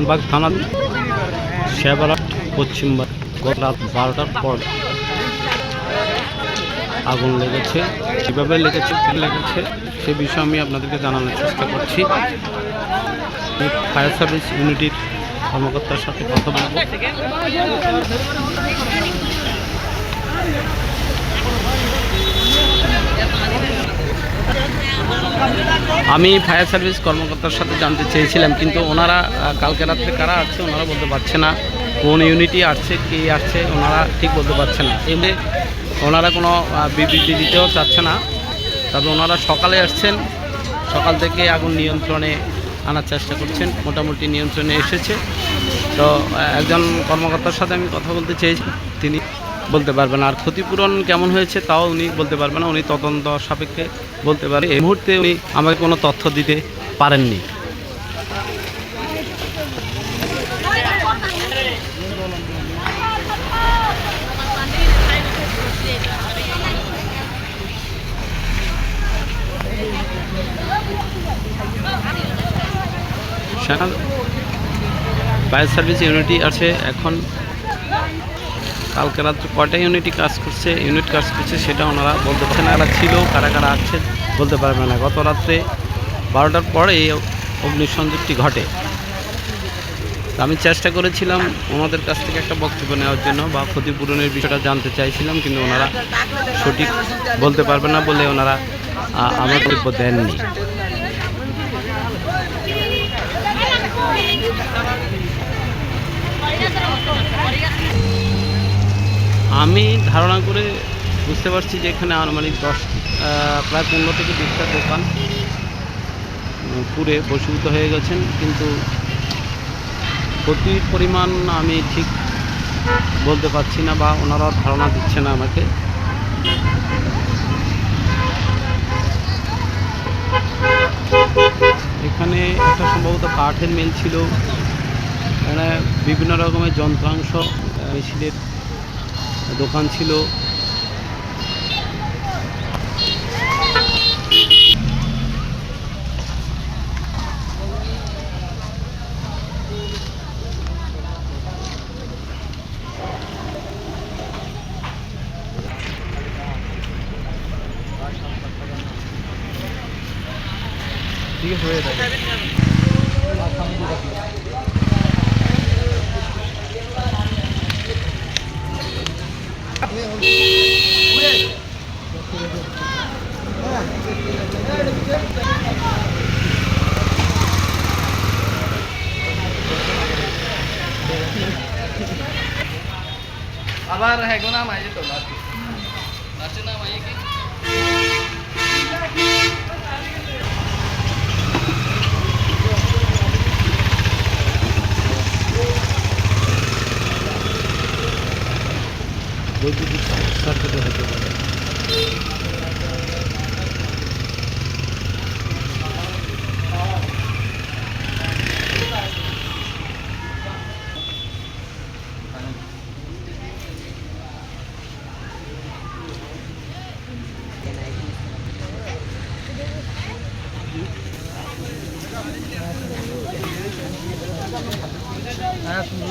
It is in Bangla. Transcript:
আরামবাগ থানা শেবালা পশ্চিমবাগ গত রাত বারোটার পর আগুন লেগেছে। কীভাবে লেগেছে, কী লেগেছে, সে বিষয়ে আমি আপনাদেরকে জানানোর চেষ্টা করছি। ফায়ার সার্ভিস ইউনিটির কর্মকর্তার সাথে কথা বলব। আমি ফায়ার সার্ভিস কর্মকর্তার সাথে জানতে চেয়েছিলাম, কিন্তু ওনারা কালকে রাত্রে কারা আছে ওনারা বলতে পারছে না। কোন ইউনিটি আসছে, কে আসছে ওনারা ঠিক বলতে পারছে না। এমনি ওনারা কোনো বিবৃতি দিতেও চাচ্ছে না। তবে ওনারা সকালে আসছেন, সকাল থেকে আগুন নিয়ন্ত্রণে আনার চেষ্টা করছেন, মোটামুটি নিয়ন্ত্রণে এসেছে। তো একজন কর্মকর্তার সাথে আমি কথা বলতে চেয়েছি, তিনি বলতে পারবে না। আর ক্ষতিপূরণ কেমন হয়েছে তাও উনি বলতে পারবে না। উনি তদন্ত সাপেক্ষে বলতে পারে, এই মুহূর্তে উনি আমাকে কোনো তথ্য দিতে পারেননি। ফায়ার সার্ভিস ইউনিটি আছে এখন। কালকে রাত্রে কয়টা ইউনিটই কাজ করছে ইউনিট কাজ করছে সেটা ওনারা বলতে পারছে না। ছিল, কারা কারা আছে বলতে পারবে না। গত রাত্রে বারোটার পরে অগ্নিসংযোগটি ঘটে। আমি চেষ্টা করেছিলাম ওনাদের কাছ থেকে একটা বক্তব্য নেওয়ার জন্য বা ক্ষতিপূরণের বিষয়টা জানতে চাইছিলাম, কিন্তু ওনারা সঠিক বলতে পারবে না বলে ওনারা আমার বক্তব্য দেননি। আমি ধারণা করে বুঝতে পারছি যে এখানে আনুমানিক দশ প্রায় পনেরো থেকে বিশটা দোকান পুড়ে বসীভূত হয়ে গেছেন। কিন্তু ক্ষতির পরিমাণ আমি ঠিক বলতে পারছি না বা ওনারা ধারণা দিচ্ছে না আমাকে। এখানে একটা সম্ভবত কাঠের মিল ছিল। এখানে বিভিন্ন রকমের যন্ত্রাংশ মেশিনের দোকান ছিল। ঠিক আছে হয়ে যাবে। আবার হ্যাঁ গো নাম আইয়ে তো নাচু নাচু নাম আইয়ে কি সার্কিটে হতে পারে হ্যাঁ সুন্দর